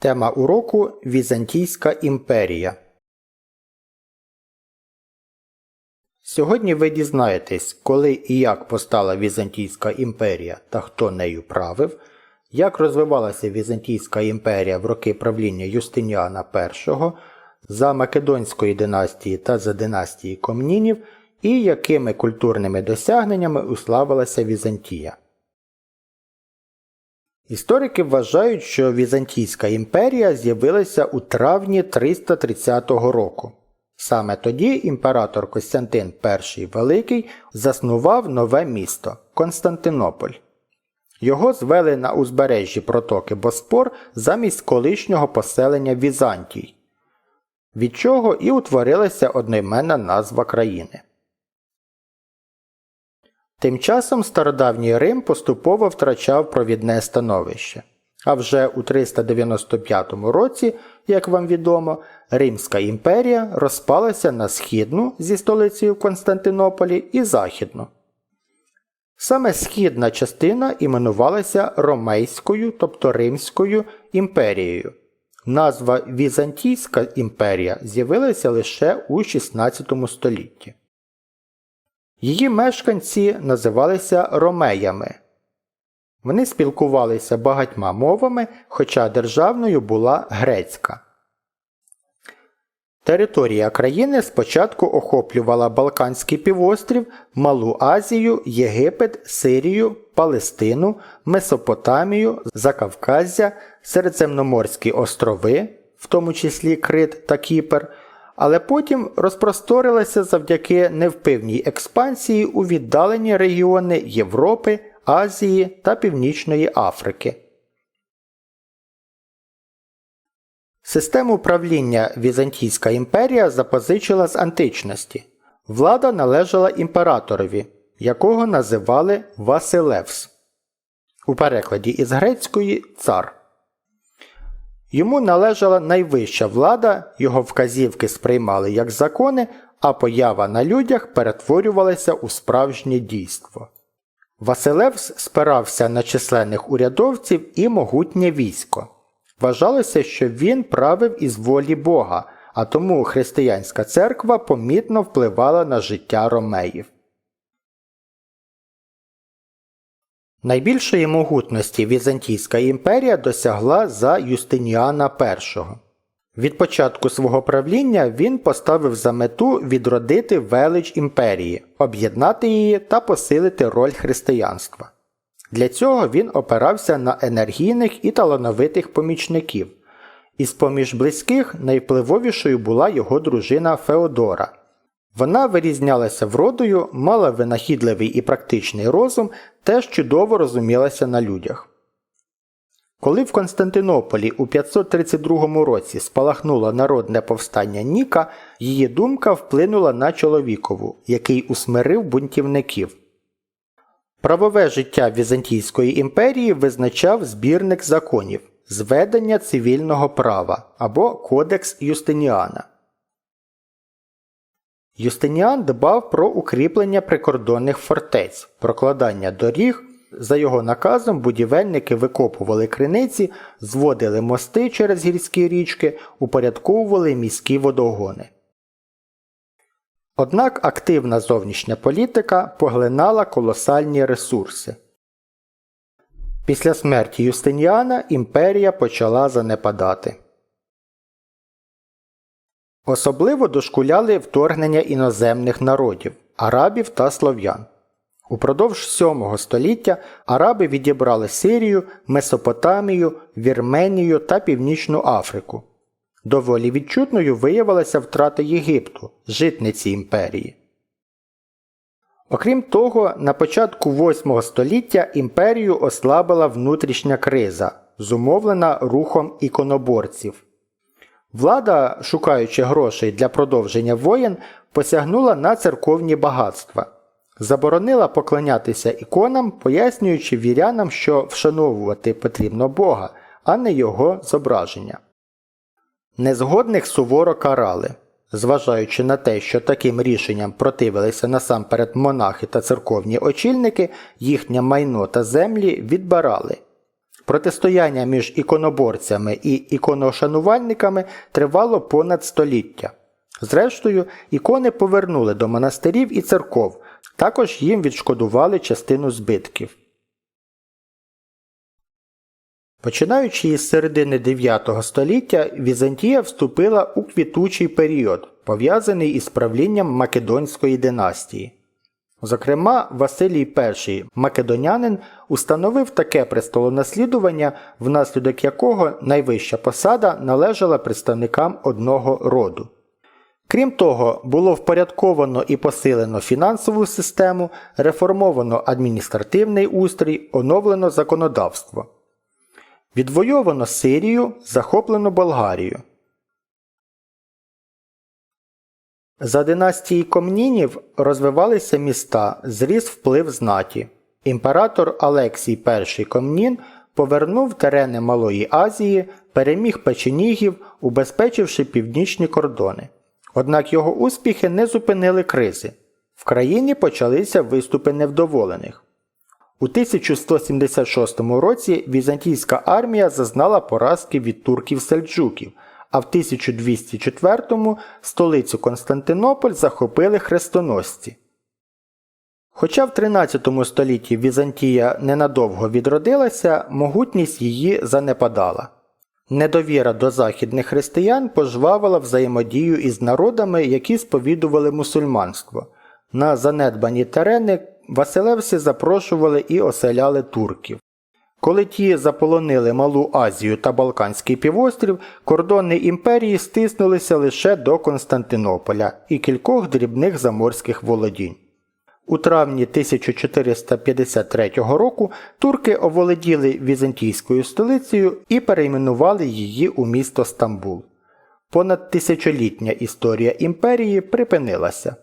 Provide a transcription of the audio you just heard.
Тема уроку Візантійська імперія. Сьогодні ви дізнаєтесь, коли і як постала Візантійська імперія та хто нею правив, як розвивалася Візантійська імперія в роки правління Юстиніана І, за Македонської династії та за династії Комнінів, і якими культурними досягненнями уславилася Візантія. Історики вважають, що Візантійська імперія з'явилася у травні 330 року. Саме тоді імператор Костянтин І Великий заснував нове місто Константинополь. Його звели на узбережжі протоки Боспор замість колишнього поселення Візантій, від чого і утворилася одноіменна назва країни. Тим часом стародавній Рим поступово втрачав провідне становище. А вже у 395 році, як вам відомо, Римська імперія розпалася на східну зі столицею в Константинополі і західну. Саме східна частина іменувалася Ромейською, тобто Римською імперією. Назва Візантійська імперія з'явилася лише у 16 столітті. Її мешканці називалися ромеями. Вони спілкувалися багатьма мовами, хоча державною була грецька. Територія країни спочатку охоплювала Балканський півострів, Малу Азію, Єгипет, Сирію, Палестину, Месопотамію, Закавказя, Середземноморські острови, в тому числі Крит та Кіпр, але потім розпросторилася завдяки невпивній експансії у віддалені регіони Європи, Азії та Північної Африки. Систему правління Візантійська імперія запозичила з античності. Влада належала імператорові, якого називали Василевс. У перекладі із грецької цар. Йому належала найвища влада, його вказівки сприймали як закони, а поява на людях перетворювалася у справжнє дійство. Василевс спирався на численних урядовців і могутнє військо. Вважалося, що він правив із волі Бога, а тому християнська церква помітно впливала на життя ромеїв. Найбільшої могутності Візантійська імперія досягла за Юстиніана І. Від початку свого правління він поставив за мету відродити велич імперії, об'єднати її та посилити роль християнства. Для цього він опирався на енергійних і талановитих помічників. Із поміж близьких найвпливовішою була його дружина Феодора. Вона вирізнялася вродою, мала винахідливий і практичний розум, теж чудово розумілася на людях. Коли в Константинополі у 532 році спалахнуло народне повстання Ніка, її думка вплинула на чоловікову, який усмирив бунтівників. Правове життя Візантійської імперії визначав збірник законів зведення цивільного права або Кодекс Юстиніана. Юстиніан дбав про укріплення прикордонних фортець, прокладання доріг. За його наказом будівельники викопували криниці, зводили мости через гірські річки, упорядковували міські водогони. Однак активна зовнішня політика поглинала колосальні ресурси. Після смерті Юстиніана імперія почала занепадати. Особливо дошкуляли вторгнення іноземних народів арабів та слов'ян. Упродовж 7 століття араби відібрали Сирію, Месопотамію, Вірменію та Північну Африку. Доволі відчутною виявилася втрата Єгипту, житниці імперії. Окрім того, на початку 8 століття імперію ослабила внутрішня криза, зумовлена рухом іконоборців. Влада, шукаючи грошей для продовження воєн, посягнула на церковні багатства, заборонила поклонятися іконам, пояснюючи вірянам, що вшановувати потрібно Бога, а не його зображення. Незгодних суворо карали, зважаючи на те, що таким рішенням противилися насамперед монахи та церковні очільники, їхнє майно та землі відбирали. Протистояння між іконоборцями і іконошанувальниками тривало понад століття. Зрештою, ікони повернули до монастирів і церков, також їм відшкодували частину збитків. Починаючи із середини 9 століття, Візантія вступила у квітучий період, пов'язаний із правлінням Македонської династії. Зокрема, Василій І Македонянин установив таке престолонаслідування, внаслідок якого найвища посада належала представникам одного роду. Крім того, було впорядковано і посилено фінансову систему, реформовано адміністративний устрій, оновлено законодавство. Відвойовано Сирію, захоплено Болгарію. За династії Комнінів розвивалися міста, зріс вплив знаті. Імператор Алексій І Комнін повернув терени Малої Азії, переміг печенігів, убезпечивши північні кордони. Однак його успіхи не зупинили кризи. В країні почалися виступи невдоволених. У 1176 році візантійська армія зазнала поразки від турків-сельджуків, а в 1204-му столицю Константинополь захопили хрестоносці. Хоча в 13 столітті Візантія ненадовго відродилася, могутність її занепадала. Недовіра до західних християн пожвавила взаємодію із народами, які сповідували мусульманство. На занедбані терени Василевси запрошували і оселяли турків. Коли ті заполонили Малу Азію та Балканський півострів, кордони імперії стиснулися лише до Константинополя і кількох дрібних заморських володінь. У травні 1453 року турки оволоділи візантійською столицею і перейменували її у місто Стамбул. Понад тисячолітня історія імперії припинилася.